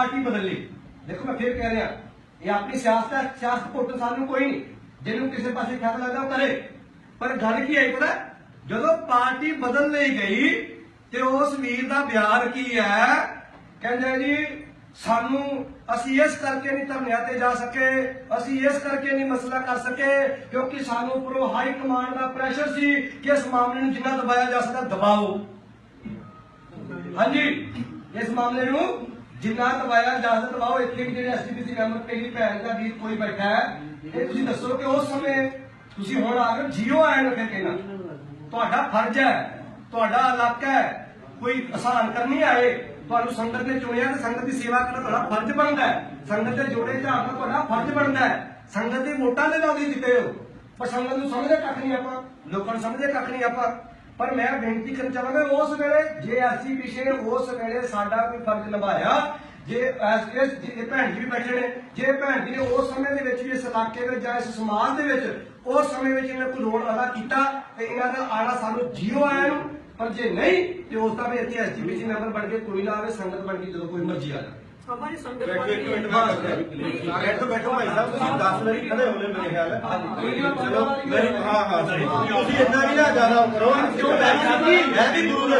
Party ਬਦਲ ਲਈ। ਦੇਖੋ ਮੈਂ ਫੇਰ ਕਹਿ ਰਿਹਾ, ਇਹ ਆਪਣੀ ਸਿਆਸਤ ਹੈ, ਸਿਆਸਤ ਪੁੱਟ ਸਾਨੂੰ ਕੋਈ ਨਹੀਂ। ਜਿਹਨੂੰ ਕਿਸੇ ਪਾਸੇ ਖਿਆਲ ਲੱਗਦਾ ਉਹ ਕਰੇ। ਪਰ ਗੱਲ ਕੀ ਹੈ ਪਤਾ? ਜਦੋਂ ਪਾਰਟੀ ਬਦਲ ਲਈ ਗਈ, ਤੇ ਉਸ ਵੀਰ ਦਾ ਬਿਆਨ ਕੀ ਹੈ? ਕਹਿੰਦੇ ਜੀ, ਸਾਨੂੰ ਅਸੀਂ ਇਸ ਕਰਕੇ ਨਹੀਂ ਧਰਨਿਆਂ ਤੇ ਜਾ ਸਕੇ, ਅਸੀਂ ਇਸ ਕਰਕੇ ਨਹੀਂ ਮਸਲਾ ਕਰ ਸਕੇ, ਕਿਉਂਕਿ ਸਾਨੂੰ ਉੱਪਰੋਂ ਹਾਈ ਕਮਾਂਡ ਦਾ ਪ੍ਰੈਸ਼ਰ ਸੀ ਕਿ ਇਸ ਮਾਮਲੇ ਨੂੰ ਜਿੰਨਾ ਦਬਾਇਆ ਜਾ ਸਕਦਾ, ਦਬਾਓ। ਹਾਂਜੀ, ਇਸ ਮਾਮਲੇ ਨੂੰ ਜਿੰਨਾ ਦਬਾਇਆ ਜਾ ਸਕਦਾ ਇੱਥੇ ਵੀ ਜਿਹੜੇ ਐਸਟੀਪੀਸੀ ਮੈਂਬਰ ਪਹਿਲੀ ਭੈਣ ਦਾ ਵੀਰ ਕੋਈ ਬੈਠਾ ਹੈ, ਇਹ ਤੁਸੀਂ ਦੱਸੋ ਕਿ ਉਸ ਸਮੇਂ ਤੁਸੀਂ ਹੁਣ ਆ ਕੇ ਜੀਓ ਆਏ ਫਿਰ ਕਹਿਣਾ। ਤੁਹਾਡਾ ਫਰਜ਼ ਹੈ, ਤੁਹਾਡਾ ਇਲਾਕਾ ਹੈ, ਕੋਈ ਆਸਾਨ ਕਰਨੀ ਆਏ। ਤੁਹਾਨੂੰ ਸੰਗਤ ਨੇ ਚੁਣਿਆ ਤੇ ਸੰਗਤ ਦੀ ਸੇਵਾ ਕਰਨਾ ਤੁਹਾਡਾ ਫਰਜ਼ ਬਣਦਾ ਹੈ। ਸੰਗਤ ਦੇ ਜੋੜੇ ਝਾੜਨਾ ਤੁਹਾਡਾ ਫਰਜ਼ ਬਣਦਾ ਹੈ। ਸੰਗਤ ਦੀ ਵੋਟਾਂ ਦੇ ਨਾਲ ਹੀ ਜਿੱਤੇ ਹੋ। ਪਰ ਸੰਗਤ ਨੂੰ ਸਮਝਦੇ ਕੱਖ ਨਹੀਂ ਆਪਾਂ। ਲੋਕਾਂ ਨੂੰ ਸਮਝਦੇ ਕੱਖ ਨਹੀਂ ਆਪਾਂ। ਪਰ ਮੈਂ ਬੇਨਤੀ ਕਰਨ ਚਾਹਾਂਗਾ ਉਸ ਵੇਲੇ ਜੇ ਐਸਸੀ ਪਿਛੇ ਉਸ ਵੇਲੇ ਸਾਡਾ ਕੋਈ ਫਰਜ਼ ਨਿਭਾਇਆ, ਜੇ ਇਸ ਜੇ ਭੈਣ ਜੀ ਵੀ ਬੈਠੇ ਨੇ, ਜੇ ਭੈਣ ਜੀ ਨੇ ਉਸ ਸਮੇਂ ਦੇ ਵਿੱਚ ਵੀ ਇਸ ਇਲਾਕੇ ਵਿੱਚ ਜਾਂ ਇਸ ਸਮਾਜ ਦੇ ਵਿੱਚ ਉਸ ਸਮੇਂ ਵਿੱਚ ਇਹਨਾਂ ਕੋਈ ਰੋਲ ਅਦਾ ਕੀਤਾ, ਤੇ ਇਹਨਾਂ ਦਾ ਆਣਾ ਸਾਨੂੰ ਜੀਓ ਆਇਆ ਨੂੰ, ਪਰ ਜੇ ਨਹੀਂ, ਤੇ ਉਸ ਦਾ ਵੀ ਇੱਥੇ ਐਸਜੀਪੀਸੀ ਮੈਂਬਰ ਬਣ ਕੇ ਕੋਈ ਨਾ ਆਵੇ, ਸੰਗਤ ਬਣ ਕੇ ਜਦੋਂ ਕੋਈ ਮਰਜ਼ੀ ਆ ਜਾਵੇ। ਹਮਾਰੀ संगत ਬੈਠੋ वाली ਇੱਕ है। ਮਿੰਟ ਬਾਅਦ ਬੈਠੋ ਬੈਠੋ ਭਾਈ ਸਾਹਿਬ ਤੁਸੀਂ 10 ਮਿੰਟ ਖੜੇ ਹੋਣੇ ਮੇਰੇ ਖਿਆਲ ਹੈ ਚਲੋ ਮੇਰੀ ਹਾਂ ਹਾਂ ਤੁਸੀਂ ਇੰਨਾ ਵੀ ਨਾ ਜ਼ਿਆਦਾ ਕਰੋ ਕਿਉਂ ਮੈਂ ਵੀ ਦੂਰ ਹੈ